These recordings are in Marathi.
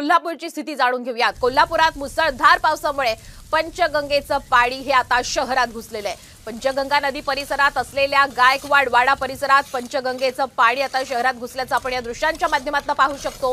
कोल्हापूरची स्थिती जाणून घेऊयात. कोल्हापुरात मुसळधार पावसामुळे पंचगंगेचं पाणी हे आता शहरात घुसलेलं आहे. पंचगंगा नदी परिसरात असलेल्या गायकवाड वाडा परिसरात पंचगंगेचं पाणी आता शहरात घुसल्याचं आपण या दृश्यांच्या माध्यमातून पाहू शकतो.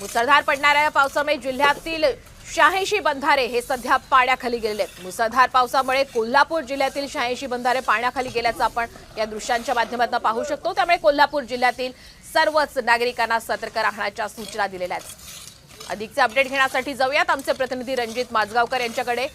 मुसळधार पडणाऱ्या या पावसामुळे जिल्ह्यातील शहाऐंशी बंधारे हे सध्या पाण्याखाली गेलेले आहेत. मुसळधार पावसामुळे कोल्हापूर जिल्ह्यातील शहाऐंशी बंधारे पाण्याखाली गेल्याचं आपण या दृश्यांच्या माध्यमातून पाहू शकतो. त्यामुळे कोल्हापूर जिल्ह्यातील सर्वच नागरिकांना सतर्क राहण्याच्या सूचना दिलेल्या आहेत. अधिकचे अपडेट घेण्यासाठी जाऊयात. आमचे प्रतिनिधी रणजित माजगावकर यांच्याकडे.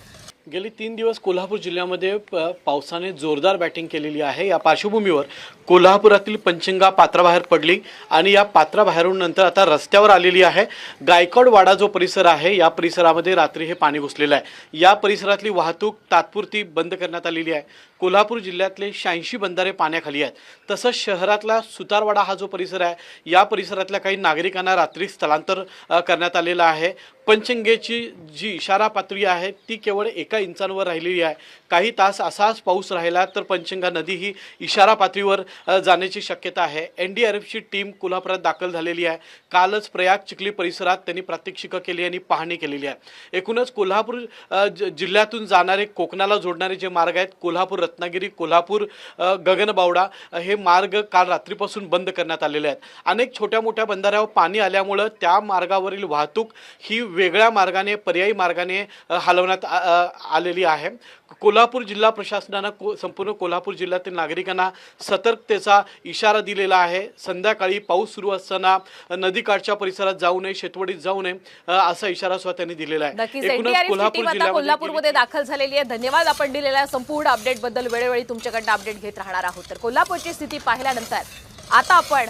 गेली तीन दिवस कोल्हापूर जिल्ह्यामध्ये प- पावसाने जोरदार बॅटिंग केलेली आहे. या पार्श्वभूमीवर कोल्हापुरातील पंचिंगा पात्राबाहेर पडली आणि या पात्राबाहेरून नंतर आता रस्त्यावर आलेली आहे. गायकवाड वाडा जो परिसर आहे या परिसरामध्ये रात्री हे पाणी घुसलेलं आहे. या परिसरातली वाहतूक तात्पुरती बंद करण्यात आलेली आहे. कोल्हापूर जिल्ह्यातले शहाऐंशी बंधारे पाण्याखाली आहेत. तसंच शहरातला सुतारवाडा हा जो परिसर आहे या परिसरातल्या काही नागरिकांना रात्री स्थलांतर करण्यात आलेलं आहे. पंचंगेची जी इशारा पातळी आहे ती केवळ एका इंचांवर राहिलेली आहे. काही तास असाच पाऊस राहिला तर पंचंगा नदी ही इशारा पातळीवर जाण्याची शक्यता आहे. एन डी आर एफची टीम कोल्हापुरात दाखल झालेली आहे. कालच प्रयाग चिखली परिसरात त्यांनी प्रात्यक्षिकं केली आणि पाहणी केलेली आहे. एकूणच कोल्हापूर जिल्ह्यातून जाणारे कोकणाला जोडणारे जे मार्ग आहेत कोल्हापूर रत्नागिरी कोल्हापूर गगनबावडा हे मार्ग काल रात्रीपासून बंद करण्यात आलेले आहेत. अनेक छोट्या मोठ्या बंधाऱ्यावर पाणी आल्यामुळं त्या मार्गावरील वाहतूक ही वेगळ्या मार्गाने पर्यायी मार्गाने हलवण्यात आलेली आहे. कोल्हापूर जिल्हा प्रशासनानं को संपूर्ण कोल्हापूर जिल्ह्यातील नागरिकांना सतर्कतेचा इशारा दिलेला आहे. संध्याकाळी पाऊस सुरू असताना नदीकाठच्या परिसरात जाऊ नये शेतवडीत जाऊ नये असा इशारा सुद्धा त्यांनी दिलेला आहे. एकूणच आता जिल्ह्यामध्ये कोल्हापूरमध्ये दाखल झालेली आहे. धन्यवाद आपण दिलेल्या संपूर्ण अपडेटबद्दल. वेळोवेळी तुमच्याकडनं अपडेट घेत राहणार आहोत. तर कोल्हापूरची स्थिती पाहिल्यानंतर आता आपण